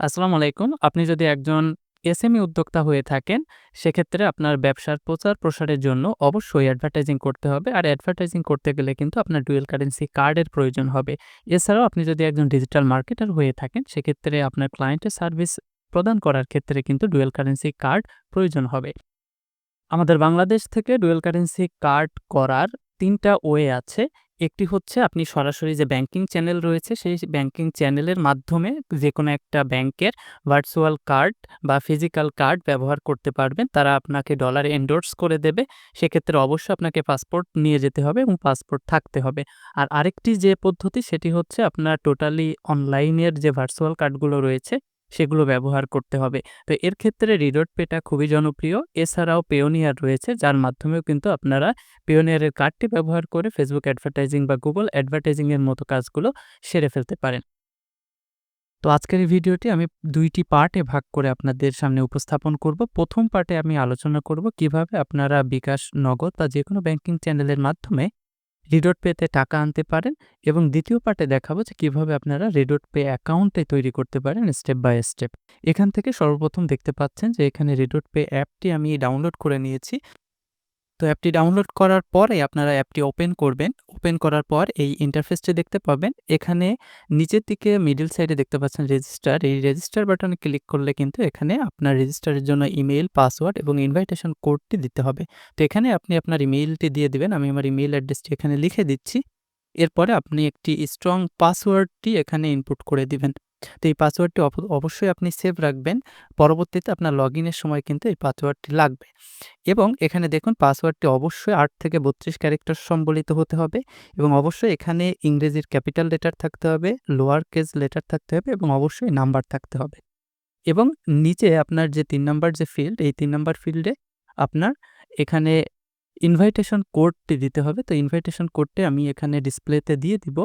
আসসালামু আলাইকুম। আপনি যদি একজন এসএমই উদ্যোক্তা হয়ে থাকেন, সেক্ষেত্রে আপনার ব্যবসার প্রচার প্রসারের জন্য অবশ্যই অ্যাডভার্টাইজিং করতে হবে। আর অ্যাডভার্টাইজিং করতে গেলে কিন্তু আপনার ডুয়েল কারেন্সি কার্ডের প্রয়োজন হবে। এছাড়াও আপনি যদি একজন ডিজিটাল মার্কেটার হয়ে থাকেন, সেক্ষেত্রে আপনার ক্লায়েন্টের সার্ভিস প্রদান করার ক্ষেত্রে কিন্তু ডুয়েল কারেন্সি কার্ড প্রয়োজন হবে। আমাদের বাংলাদেশ থেকে ডুয়েল কারেন্সি কার্ড করার তিনটা ওয়ে আছে। একটি হচ্ছে আপনি সরাসরি যে ব্যাংকিং চ্যানেল রয়েছে, সেই ব্যাংকিং চ্যানেলের মাধ্যমে যে কোনো একটা ব্যাংকের ভার্চুয়াল কার্ড বা ফিজিক্যাল কার্ড ব্যবহার করতে পারবেন। তারা আপনাকে ডলার এন্ডোর্স করে দেবে। সেক্ষেত্রে অবশ্যই আপনাকে পাসপোর্ট নিয়ে যেতে হবে এবং পাসপোর্ট থাকতে হবে। আর আরেকটি যে পদ্ধতি সেটি হচ্ছে আপনার টোটালি অনলাইনের যে ভার্চুয়াল কার্ডগুলো রয়েছে, সেগুলো ব্যবহার করতে হবে। তো এর ক্ষেত্রে রিডট পেটা খুবই জনপ্রিয়। এছাড়াও পেওনিয়ার রয়েছে, যার মাধ্যমেও কিন্তু আপনারা পেওনিয়ারের কার্ডটি ব্যবহার করে ফেসবুক অ্যাডভার্টাইজিং বা গুগল অ্যাডভার্টাইজিংয়ের মতো কাজগুলো সেরে ফেলতে পারেন। তো আজকের এই ভিডিওটি আমি দুইটি পার্টে ভাগ করে আপনাদের সামনে উপস্থাপন করব। প্রথম পার্টে আমি আলোচনা করব কীভাবে আপনারা বিকাশ, নগদ বা যে কোনো ব্যাংকিং চ্যানেলের মাধ্যমে রিডট পেতে টাকা আনতে পারেন এবং দ্বিতীয় পার্টে দেখাবো যে কীভাবে আপনারা রিডোট পে অ্যাকাউন্টে তৈরি করতে পারেন স্টেপ বাই স্টেপ। এখান থেকে সর্বপ্রথম দেখতে পাচ্ছেন যে এখানে রিডোট পে অ্যাপটি আমি ডাউনলোড করে নিয়েছি। তো অ্যাপটি ডাউনলোড করার পরে আপনারা অ্যাপটি ওপেন করবেন। ওপেন করার পর এই ইন্টারফেসটি দেখতে পাবেন। এখানে নিচের দিকে মিডল সাইডে দেখতে পাচ্ছেন রেজিস্টার। এই রেজিস্টার বাটনে ক্লিক করলে কিন্তু এখানে আপনার রেজিস্টারের জন্য ইমেইল, পাসওয়ার্ড এবং ইনভাইটেশন কোডটি দিতে হবে। তো এখানে আপনি আপনার ইমেইলটি দিয়ে দিবেন। আমি আমার ইমেইল অ্যাড্রেসটি এখানে লিখে দিচ্ছি। এরপরে আপনি একটি স্ট্রং পাসওয়ার্ডটি এখানে ইনপুট করে দিবেন। তো এই পাসওয়ার্ডটি অবশ্যই আপনি সেভ রাখবেন। পরবর্তীতে আপনার লগইনের সময় কিন্তু এই পাসওয়ার্ডটি লাগবে। এবং এখানে দেখুন পাসওয়ার্ডটি অবশ্যই আট থেকে ৩২ ক্যারেক্টার সম্বলিত হতে হবে এবং অবশ্যই এখানে ইংরেজির ক্যাপিটাল লেটার থাকতে হবে, লোয়ার কেজ লেটার থাকতে হবে এবং অবশ্যই নাম্বার থাকতে হবে। এবং নিচে আপনার যে তিন নাম্বার যে ফিল্ড, এই তিন নাম্বার ফিল্ডে আপনার এখানে ইনভাইটেশন কোডটি দিতে হবে। তো ইনভাইটেশন কোডটি আমি এখানে ডিসপ্লেতে দিয়ে দিব।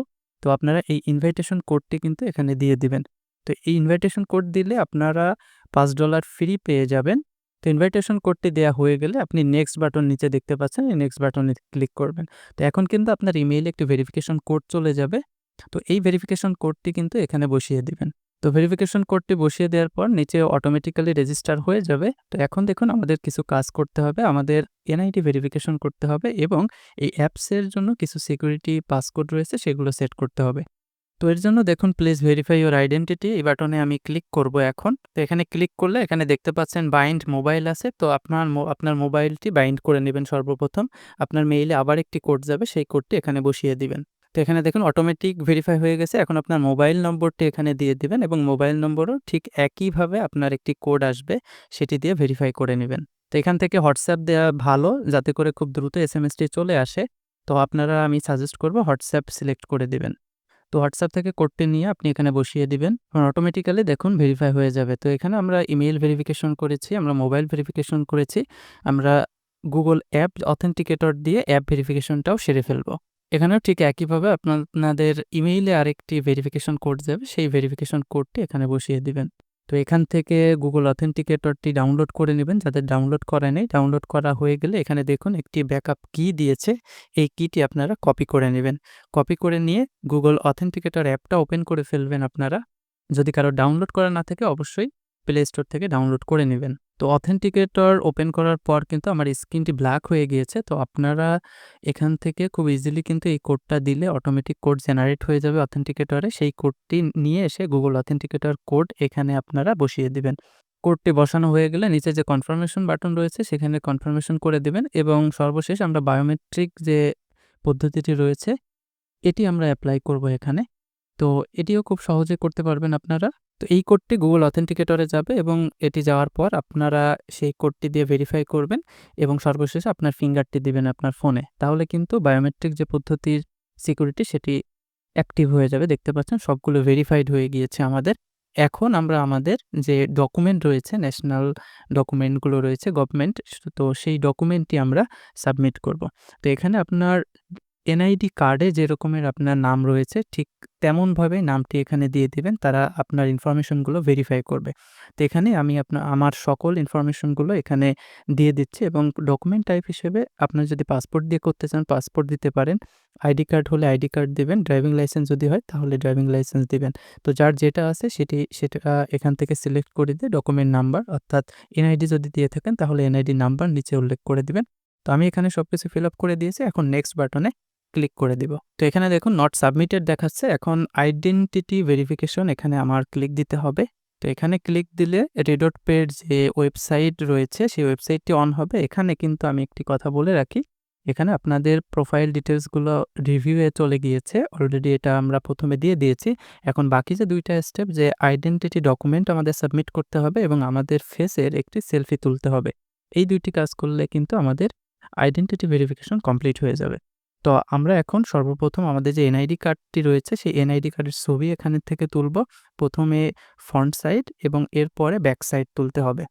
তো আপনারা এই ইনভাইটেশন কোডটি কিন্তু এখানে দিয়ে দিবেন। তো এই ইনভাইটেশন কোড দিলে আপনারা পাঁচ ডলার ফ্রি পেয়ে যাবেন। তো ইনভাইটেশন কোডটি দেওয়া হয়ে গেলে আপনি নেক্সট বাটন নিচে দেখতে পাচ্ছেন, এই নেক্সট বাটনে ক্লিক করবেন। তো এখন কিন্তু আপনার ইমেইলে একটি ভেরিফিকেশন কোড চলে যাবে। তো এই ভেরিফিকেশন কোডটি কিন্তু এখানে বসিয়ে দিবেন। তো ভেরিফিকেশন কোডটি বসিয়ে দেওয়ার পর নিচে অটোমেটিক্যালি রেজিস্টার হয়ে যাবে। তো এখন দেখুন আমাদের কিছু কাজ করতে হবে। আমাদের এনআইডি ভেরিফিকেশন করতে হবে এবং এই অ্যাপসের জন্য কিছু সিকিউরিটি পাসকোড রয়েছে সেগুলো সেট করতে হবে। তো এর জন্য দেখুন প্লিজ ভেরিফাই ইউর আইডেন্টিটি এই বাটনে আমি ক্লিক করব এখন। তো এখানে ক্লিক করলে এখানে দেখতে পাচ্ছেন বাইন্ড মোবাইল আছে। তো আপনার আপনার মোবাইলটি বাইন্ড করে নেবেন সর্বপ্রথম। আপনার মেইলে আবার একটি কোড যাবে, সেই কোডটি এখানে বসিয়ে দিবেন। তো এখানে দেখুন অটোমেটিক ভেরিফাই হয়ে গেছে। এখন আপনার মোবাইল নম্বরটি এখানে দিয়ে দিবেন এবং মোবাইল নম্বরও ঠিক একইভাবে আপনার একটি কোড আসবে, সেটি দিয়ে ভেরিফাই করে নেবেন তো এখান থেকে হোয়াটসঅ্যাপ দেওয়া ভালো যাতে করে খুব দ্রুত এস এসএমএসটি চলে আসে। তো আপনারা আমি সাজেস্ট করব হোয়াটসঅ্যাপ সিলেক্ট করে দিবেন। তো হোয়াটসঅ্যাপ থেকে কোডটি নিয়ে আপনি এখানে বসিয়ে দিবেন। অটোমেটিক্যালি দেখুন ভেরিফাই হয়ে যাবে। তো এখানে আমরা ইমেইল ভেরিফিকেশন করেছি, আমরা মোবাইল ভেরিফিকেশন করেছি। আমরা গুগল অ্যাপ অথেন্টিকেটর দিয়ে অ্যাপ ভেরিফিকেশনটাও সেরে ফেলব। এখানেও ঠিক একইভাবে আপনাদের ইমেইলে আরেকটি ভেরিফিকেশন কোড যাবে, সেই ভেরিফিকেশন কোডটি এখানে বসিয়ে দিবেন। তো এখান থেকে গুগল অথেন্টিকেটরটি ডাউনলোড করে নেবেন যাদের ডাউনলোড করা নেই। ডাউনলোড করা হয়ে গেলে এখানে দেখুন একটি ব্যাকআপ কি দিয়েছে। এই কিটি আপনারা কপি করে নেবেন কপি করে নিয়ে গুগল অথেন্টিকেটর অ্যাপটা ওপেন করে ফেলবেন আপনারা। যদি কারও ডাউনলোড করা না থাকে অবশ্যই প্লে স্টোর থেকে ডাউনলোড করে নিবেন। তো অথেন্টিকেটর ওপেন করার পর কিন্তু আমার স্ক্রিনটি ব্ল্যাক হয়ে গিয়েছে। তো আপনারা এখান থেকে খুব ইজিলি কিন্তু এই কোডটা দিলে অটোমেটিক কোড জেনারেট হয়ে যাবে অথেন্টিকেটরে। সেই কোডটি নিয়ে এসে গুগল অথেন্টিকেটর কোড এখানে আপনারা বসিয়ে দিবেন। কোডটি বসানো হয়ে গেলে নিচে যে কনফার্মেশন বাটন রয়েছে সেখানে কনফার্মেশন করে দেবেন এবং সর্বশেষ আমরা বায়োমেট্রিক যে পদ্ধতিটি রয়েছে, এটি আমরা অ্যাপ্লাই করব এখানে। তো এটিও খুব সহজে করতে পারবেন আপনারা। তো এই কোডটি গুগল অথেন্টিকেটরে যাবে এবং এটি যাওয়ার পর আপনারা সেই কোডটি দিয়ে ভেরিফাই করবেন এবং সর্বশেষে আপনার ফিঙ্গারটি দিবেন আপনার ফোনে। তাহলে কিন্তু বায়োমেট্রিক যে পদ্ধতির সিকিউরিটি সেটি অ্যাক্টিভ হয়ে যাবে। দেখতে পাচ্ছেন সবগুলো ভেরিফাইড হয়ে গিয়েছে আমাদের। এখন আমরা আমাদের যে ডকুমেন্ট রয়েছে, ন্যাশনাল ডকুমেন্টগুলো রয়েছে গভর্নমেন্ট, তো সেই ডকুমেন্টটি আমরা সাবমিট করব। তো এখানে আপনার এনআইডি কার্ডে যেরকমের আপনার নাম রয়েছে, ঠিক তেমনভাবে নামটি এখানে দিয়ে দিবেন। তারা আপনার ইনফরমেশনগুলো ভেরিফাই করবে। তো এখানে আমি আপনার আমার সকল ইনফরমেশনগুলো এখানে দিয়ে দিচ্ছি এবং ডকুমেন্ট টাইপ হিসেবে আপনার যদি পাসপোর্ট দিয়ে করতে চান পাসপোর্ট দিতে পারেন। আইডি কার্ড হলে আইডি কার্ড দেবেন ড্রাইভিং লাইসেন্স যদি হয় তাহলে ড্রাইভিং লাইসেন্স দিবেন। তো যার যেটা আছে সেটি, সেটা এখান থেকে সিলেক্ট করে দিয়ে ডকুমেন্ট নাম্বার অর্থাৎ এনআইডি যদি দিয়ে থাকেন তাহলে এনআইডি নাম্বার নিচে উল্লেখ করে দিবেন। তো আমি এখানে সব কিছু ফিল আপ করে দিয়েছি। এখন নেক্সট বাটনে ক্লিক করে দিব। তো এখানে দেখুন নট সাবমিটেড দেখাচ্ছে। এখন আইডেন্টিটি ভেরিফিকেশন এখানে আমার ক্লিক দিতে হবে। তো এখানে ক্লিক দিলে রেডট পের যে ওয়েবসাইট রয়েছে, সেই ওয়েবসাইটটি অন হবে। এখানে কিন্তু আমি একটি কথা বলে রাখি। এখানে আপনাদের প্রোফাইল ডিটেলসগুলো রিভিউয়ে চলে গিয়েছে। অলরেডি এটা আমরা প্রথমে দিয়ে দিয়েছি। এখন বাকি যে দুইটা স্টেপ যে আইডেন্টিটি ডকুমেন্ট আমাদের সাবমিট করতে হবে এবং আমাদের ফেসের একটি সেলফি তুলতে হবে। এই দুইটি কাজ করলে কিন্তু আমাদের আইডেন্টিটি ভেরিফিকেশন কমপ্লিট হয়ে যাবে। তো আমরা এখন সর্বপ্রথম আমাদের যে এনআইডি কার্ডটি রয়েছে, সেই এনআইডি কার্ডের ছবি এখানে থেকে তুলব। প্রথমে ফ্রন্ট সাইড এবং এরপরে ব্যাক সাইড তুলতে হবে।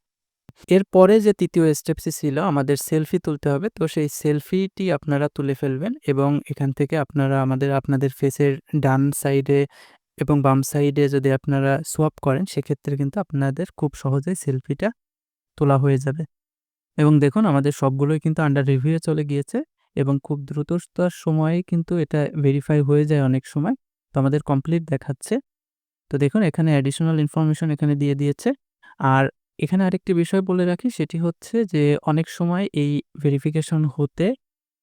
এরপরে যে ৩য় স্টেপটি ছিল, আমাদের সেলফি তুলতে হবে। তো সেই সেলফিটি আপনারা তুলে ফেলবেন এবং এখান থেকে আপনারা আমাদের, আপনাদের ফেসের ডান সাইডে এবং বাম সাইডে যদি আপনারা সোয়াপ করেন, সেক্ষেত্রে কিন্তু আপনাদের খুব সহজেই সেলফিটা তোলা হয়ে যাবে। এবং দেখুন, আমাদের সবগুলোই কিন্তু আন্ডার রিভিউ এ চলে গিয়েছে এবং খুব দ্রুততার সময়ে কিন্তু এটা ভেরিফাই হয়ে যায় অনেক সময়। তো আমাদের কমপ্লিট দেখাচ্ছে। তো দেখুন, এখানে অ্যাডিশনাল ইনফরমেশন এখানে দিয়ে দিয়েছে। আর এখানে আরেকটি বিষয় বলে রাখি, সেটি হচ্ছে যে অনেক সময় এই ভেরিফিকেশন হতে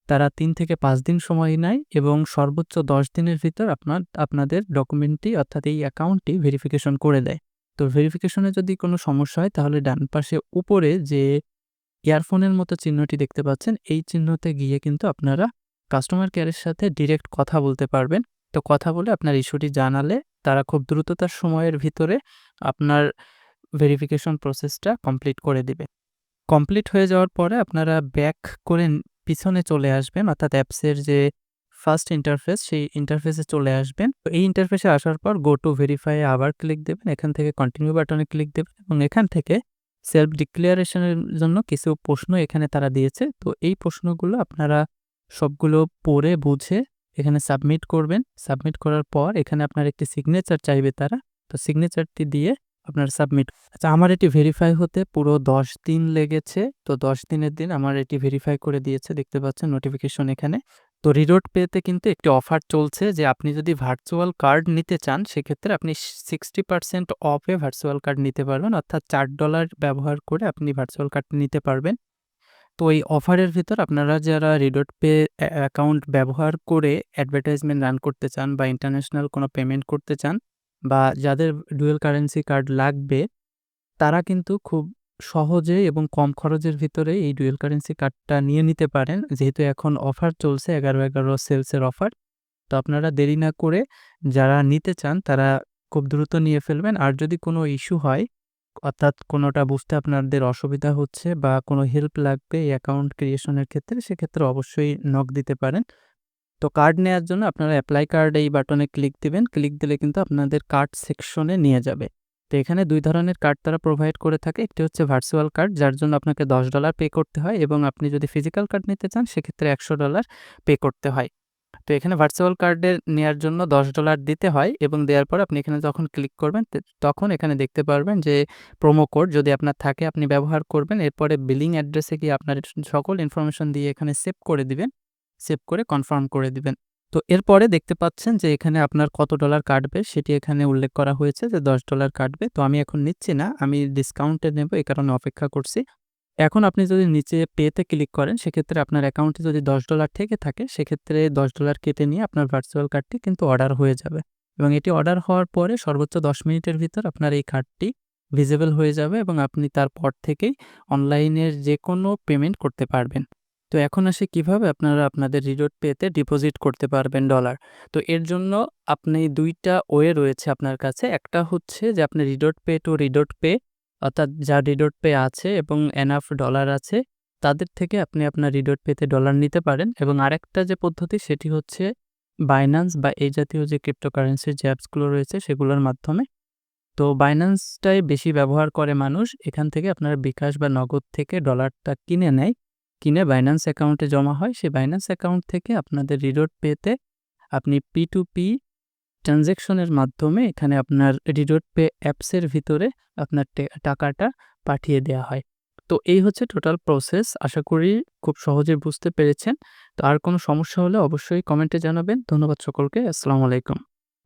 তারা তিন থেকে পাঁচ দিন সময় নেয় এবং সর্বোচ্চ ১০ দিনের ভিতর আপনার, আপনাদের ডকুমেন্টটি অর্থাৎ এই অ্যাকাউন্টটি ভেরিফিকেশন করে দেয়। তো ভেরিফিকেশনে যদি কোনো সমস্যা হয়, তাহলে ডান পাশে উপরে যে ইয়ারফোনের মতো চিহ্নটি দেখতে পাচ্ছেন এই চিহ্নতে গিয়ে কিন্তু আপনারা কাস্টমার কেয়ারের সাথে ডিরেক্ট কথা বলতে পারবেন। তো কথা বলে আপনার ইস্যুটি জানালে তারা খুব দ্রুততার সময়ের ভিতরে আপনার ভেরিফিকেশন প্রসেসটা কমপ্লিট করে দিবে। কমপ্লিট হয়ে যাওয়ার পরে আপনারা ব্যাক করে পিছনে চলে আসবেন, অর্থাৎ অ্যাপসের যে ফার্স্ট ইন্টারফেস সেই ইন্টারফেসে চলে আসবেন। তো এই ইন্টারফেসে আসার পর গো টু ভেরিফাই আবার ক্লিক দেবেন। এখান থেকে কন্টিনিউ বাটনে ক্লিক দেবেন এবং এখান থেকে সেলফ ডিক্লারেশন জন্য কিছু প্রশ্ন এখানে তারা দিয়েছে। তো এই প্রশ্নগুলো আপনারা সবগুলো পড়ে, বুঝে এখানে সাবমিট করবেন। সাবমিট করার পর এখানে আপনার একটি সিগনেচার চাইবে তারা। তো সিগনেচারটি দিয়ে আপনার সাবমিট আচ্ছা আমার এটি ভেরিফাই হতে পুরো ১০ দিন লেগেছে। তো ১০ দিনের দিন আমার এটি ভেরিফাই করে দিয়েছে দেখতে পাচ্ছেন নোটিফিকেশন এখানে। তো রিডোট পেতে কিন্তু একটি অফার চলছে যে আপনি যদি ভার্চুয়াল কার্ড নিতে চান, সেক্ষেত্রে আপনি 60% অফে ভার্চুয়াল কার্ড নিতে পারবেন। অর্থাৎ চার ডলার ব্যবহার করে আপনি ভার্চুয়াল কার্ড নিতে পারবেন। তো এই অফারের ভিতর আপনারা যারা রিডোট পে অ্যাকাউন্ট ব্যবহার করে অ্যাডভার্টাইজমেন্ট রান করতে চান বা ইন্টারন্যাশনাল কোনো পেমেন্ট করতে চান বা যাদের ডুয়েল কারেন্সি কার্ড লাগবে, তারা কিন্তু খুব সহজে এবং কম খরচের ভিতরে এই ডুয়াল কারেন্সি কার্ডটা নিয়ে নিতে পারেন। যেহেতু এখন অফার চলছে ১১/১১ সেলসের অফার। তো আপনারা দেরি না করে যারা নিতে চান, তারা খুব দ্রুত নিয়ে ফেলবেন। আর যদি কোনো ইস্যু হয়, অর্থাৎ কোনোটা বুঝতে আপনাদের অসুবিধা হচ্ছে বা কোনো হেল্প লাগবে এই অ্যাকাউন্ট ক্রিয়েশনের ক্ষেত্রে, সেক্ষেত্রে অবশ্যই নক দিতে পারেন। তো কার্ড নেওয়ার জন্য আপনারা অ্যাপ্লাই কার্ড এই বাটনে ক্লিক দিবেন। ক্লিক দিলে কিন্তু আপনাদের কার্ড সেকশনে নিয়ে যাবে। তো এখানে দুই ধরনের কার্ড তারা প্রোভাইড করে থাকে। একটি হচ্ছে ভার্চুয়াল কার্ড যার জন্য আপনাকে $১০ পে করতে হয় এবং আপনি যদি ফিজিক্যাল কার্ড নিতে চান, সেক্ষেত্রে $১০০ পে করতে হয়। তো এখানে ভার্চুয়াল কার্ডের নেওয়ার জন্য $১০ দিতে হয় এবং দেওয়ার পর আপনি এখানে যখন ক্লিক করবেন তখন এখানে দেখতে পারবেন যে প্রোমো কোড যদি আপনার থাকে, আপনি ব্যবহার করবেন। এরপরে বিলিং অ্যাড্রেসে গিয়ে আপনার সকল ইনফরমেশন দিয়ে এখানে সেভ করে দিবেন। সেভ করে কনফার্ম করে দিবেন। তো এরপরে দেখতে পাচ্ছেন যে এখানে আপনার কত ডলার কাটবে সেটি এখানে উল্লেখ করা হয়েছে যে $১০ কাটবে। তো আমি এখন নিচ্ছি না। আমি ডিসকাউন্টে নেব, এ কারণে অপেক্ষা করছি। এখন আপনি যদি নিচে পেতে ক্লিক করেন, সেক্ষেত্রে আপনার অ্যাকাউন্টে যদি $১০ থেকে থাকে, সেক্ষেত্রে $১০ কেটে নিয়ে আপনার ভার্চুয়াল কার্ডটি কিন্তু অর্ডার হয়ে যাবে। এবং এটি অর্ডার হওয়ার পরে সর্বোচ্চ ১০ মিনিটের ভিতর আপনার এই কার্ডটি ভিজিবল হয়ে যাবে এবং আপনি তারপর থেকেই অনলাইনের যেকোনো পেমেন্ট করতে পারবেন। তো এখন আসে কীভাবে আপনারা আপনাদের রিডোট পেতে ডিপোজিট করতে পারবেন ডলার। তো এর জন্য আপনি দুইটা ওয়ে রয়েছে আপনার কাছে। একটা হচ্ছে যে আপনি রিডোট পে টু রিডোট পে, অর্থাৎ যা রিডোট পে আছে এবং এনাফ ডলার আছে, তাদের থেকে আপনি আপনার রিডোট পেতে ডলার নিতে পারেন এবং আরেকটা যে পদ্ধতি সেটি হচ্ছে বাইন্যান্স বা এই জাতীয় যে ক্রিপ্টোকারেন্সির যে অ্যাপসগুলো রয়েছে সেগুলোর মাধ্যমে। তো বাইন্যান্সটাই বেশি ব্যবহার করে মানুষ। এখান থেকে আপনারা বিকাশ বা নগদ থেকে ডলারটা কিনে নেয় কিনে বাইন্যান্স অ্যাকাউন্টে জমা হয়, সেই বাইন্যান্স অ্যাকাউন্ট থেকে আপনাদের রিডোট পেতে আপনি পি টু পি ট্রানজ্যাকশনের মাধ্যমে এখানে আপনার রিডোট পে অ্যাপসের ভিতরে আপনার টাকাটা পাঠিয়ে দেওয়া হয়। তো এই হচ্ছে টোটাল প্রসেস আশা করি খুব সহজে বুঝতে পেরেছেন। তো আর কোনো সমস্যা হলে অবশ্যই কমেন্টে জানাবেন। ধন্যবাদ সকলকে, আসসালামু আলাইকুম।